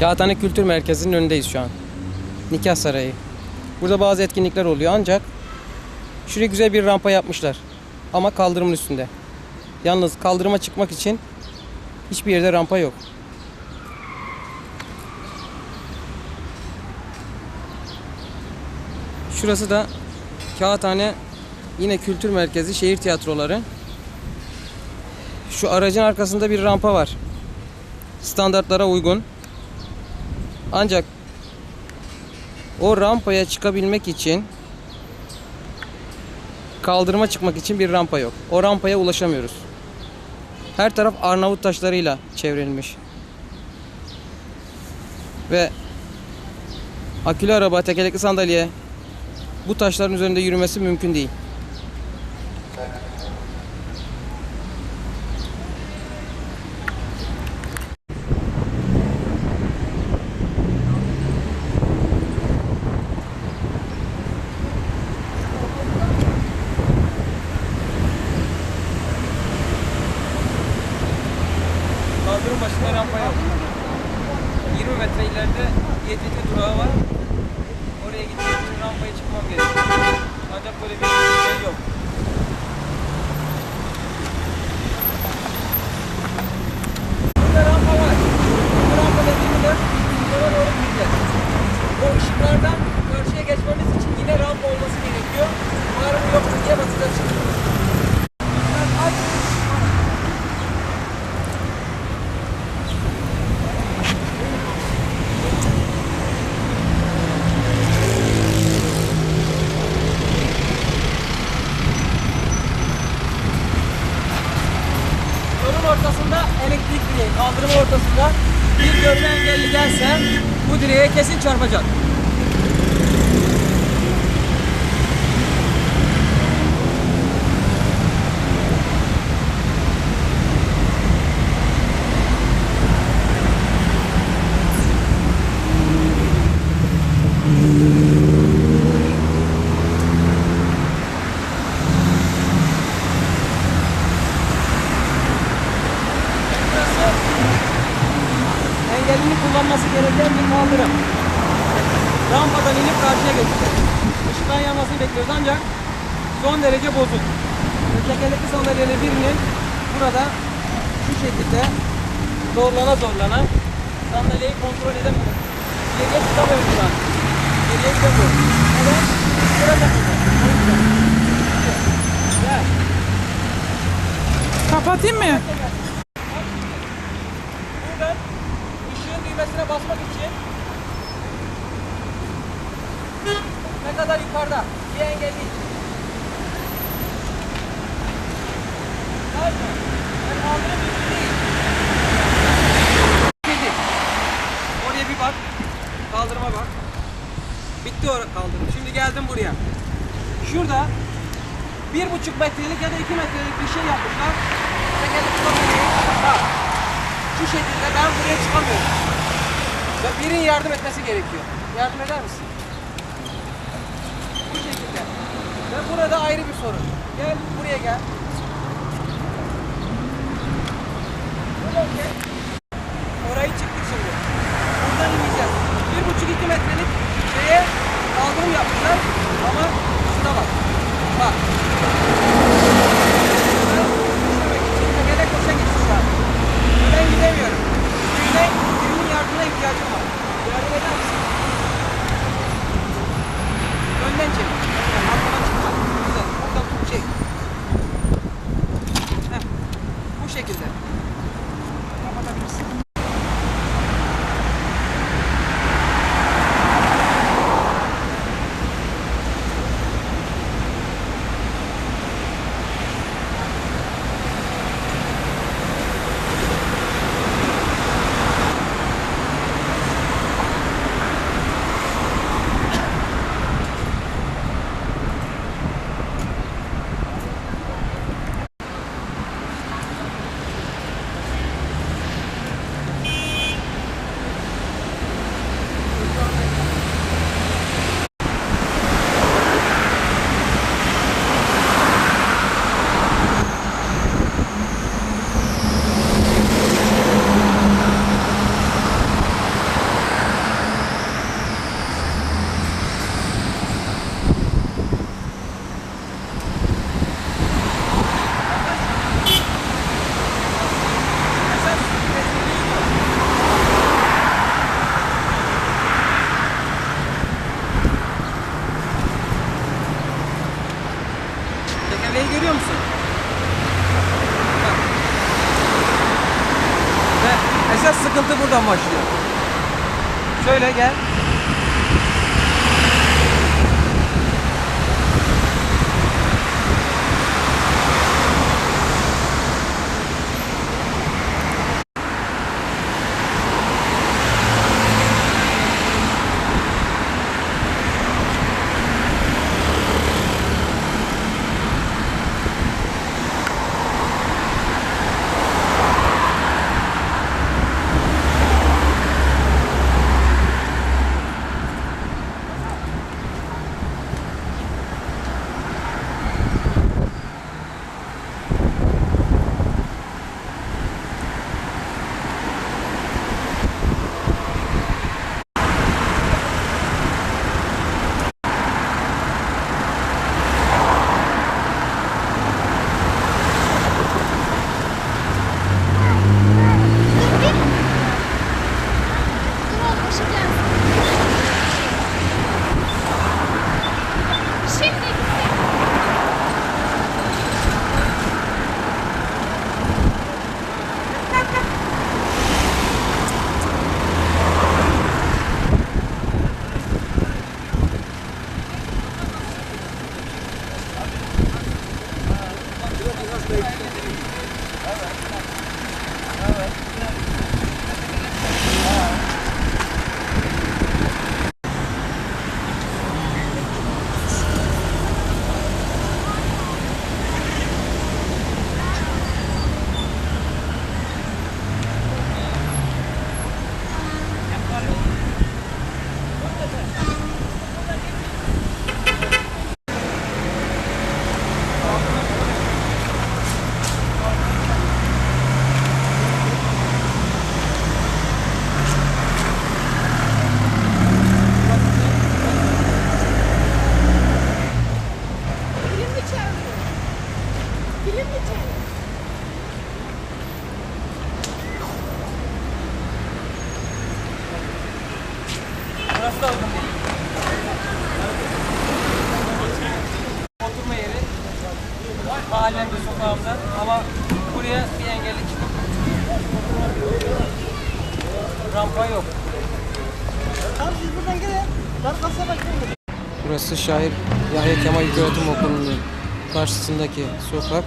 Kağıthane Kültür Merkezi'nin önündeyiz şu an. Nikah Sarayı. Burada bazı etkinlikler oluyor ancak şuraya güzel bir rampa yapmışlar. Ama kaldırımın üstünde. Yalnız kaldırıma çıkmak için hiçbir yerde rampa yok. Şurası da Kağıthane yine kültür merkezi, şehir tiyatroları. Şu aracın arkasında bir rampa var. Standartlara uygun. Ancak o rampaya çıkabilmek için kaldırıma çıkmak için bir rampa yok. O rampaya ulaşamıyoruz. Her taraf Arnavut taşlarıyla çevrilmiş. Ve akülü araba, tekerlekli sandalye bu taşların üzerinde yürümesi mümkün değil. Kaldırım başında rampa yok. 20 metre ileride YTT durağı var. Oraya gitmek için rampaya çıkmam gerekiyor. Ancak böyle bir şey yok. Burada rampa var. Bu rampa dediğimde yola doğru gideceğiz. O ışıklardan karşıya geçmemiz için yine rampa olması gerekiyor. Umarım yoktur diye basacağız şimdi. Işıklar aç. Yolun ortasında elektrik direği, kaldırım ortasında bir görme engelli gelse bu direğe kesin çarpacak. Burası engellinin kullanması gereken bir kaldırım. Rampadan inip karşıya geçecek. Işıktan yanmasını bekliyoruz ancak son derece bozuk. Tekerlekli sandalyeleri birinin burada şu şekilde zorlana zorlana sandalyeyi kontrol edemiyor. Geriye tutamıyor şu an. Geriye gidemiyor. Neden? Sıra takılacak. Kapatayım mı? Buradan düğmesine basmak için ne kadar yukarıda bir engelli için. Tamam mı? Yani değil. Kedi. Oraya bir bak. Kaldırıma bak. Bitti o kaldırım. Şimdi geldim buraya. Şurada bir buçuk metrelik ya da iki metrelik bir şey yapmışlar. Bak. Şu şekilde ben buraya çıkamıyorum. Ve birinin yardım etmesi gerekiyor. Yardım eder misin? Bu şekilde. Ve burada ayrı bir sorun. Gel buraya gel. Orayı çıktık şimdi. Buradan ineceğiz. Bir buçuk iki metrelik şeye kaldırım yapmışlar. Ama şuna bak. Bak. Bu şekilde. Kapatabilirsin. Şöyle gel. Burası Şair Yahya Kemal İlköğretim Okulu'nun karşısındaki sokak.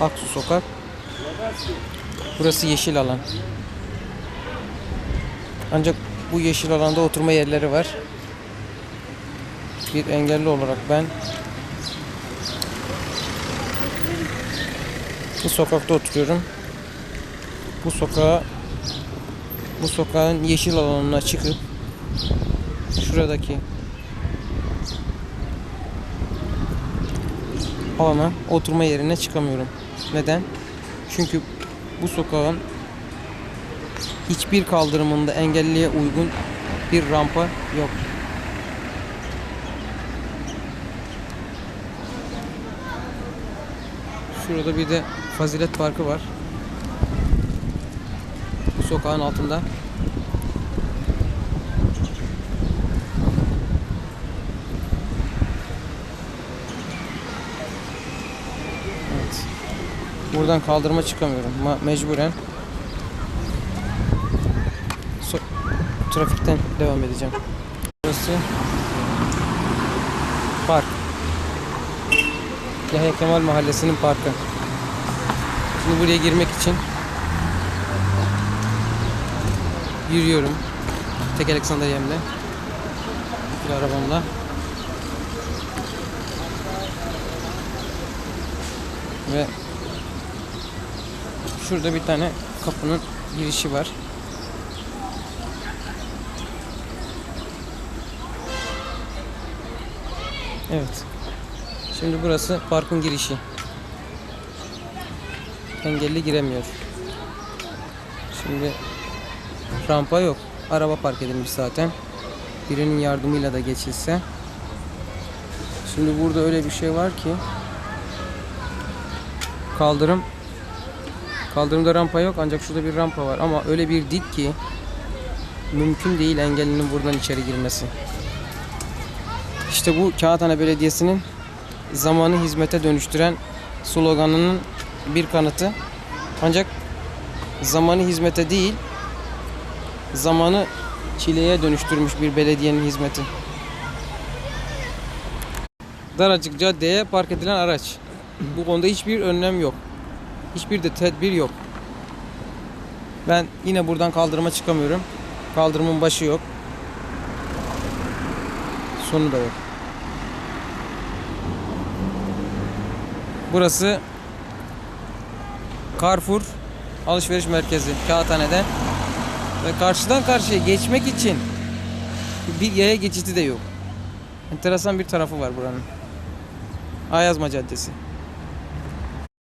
Aksu Sokak. Burası yeşil alan. Ancak bu yeşil alanda oturma yerleri var. Bir engelli olarak ben bu sokakta oturuyorum. Bu sokağa bu sokağın yeşil alanına çıkıp şuradaki alana oturma yerine çıkamıyorum. Neden? Çünkü bu sokağın hiçbir kaldırımında engelliye uygun bir rampa yok. Şurada bir de Fazilet Parkı var. Bu sokağın altında. Buradan kaldırıma çıkamıyorum. Ma- mecburen So- trafikten devam edeceğim. Burası park. Yahya Kemal Mahallesi'nin parkı. Şimdi buraya girmek için yürüyorum. Tekerlek sandalyemle. Bir arabamla. Ve şurada bir tane kapının girişi var. Evet. Şimdi burası parkın girişi. Engelli giremiyor. Şimdi rampa yok. Araba park edilmiş zaten. Birinin yardımıyla da geçilse. Şimdi burada öyle bir şey var ki kaldırım kaldırımda rampa yok ancak şurada bir rampa var ama öyle bir dik ki mümkün değil engellinin buradan içeri girmesi. İşte bu Kağıthane Belediyesi'nin zamanı hizmete dönüştüren sloganının bir kanıtı. Ancak zamanı hizmete değil, zamanı çileye dönüştürmüş bir belediyenin hizmeti. Daracık caddeye park edilen araç. Bu konuda hiçbir önlem yok. Hiçbir de tedbir yok. Ben yine buradan kaldırıma çıkamıyorum. Kaldırımın başı yok. Sonu da yok. Burası Carrefour alışveriş merkezi Kağıthane'de. Ve karşıdan karşıya geçmek için bir yaya geçidi de yok. Enteresan bir tarafı var buranın. Ayazma Caddesi.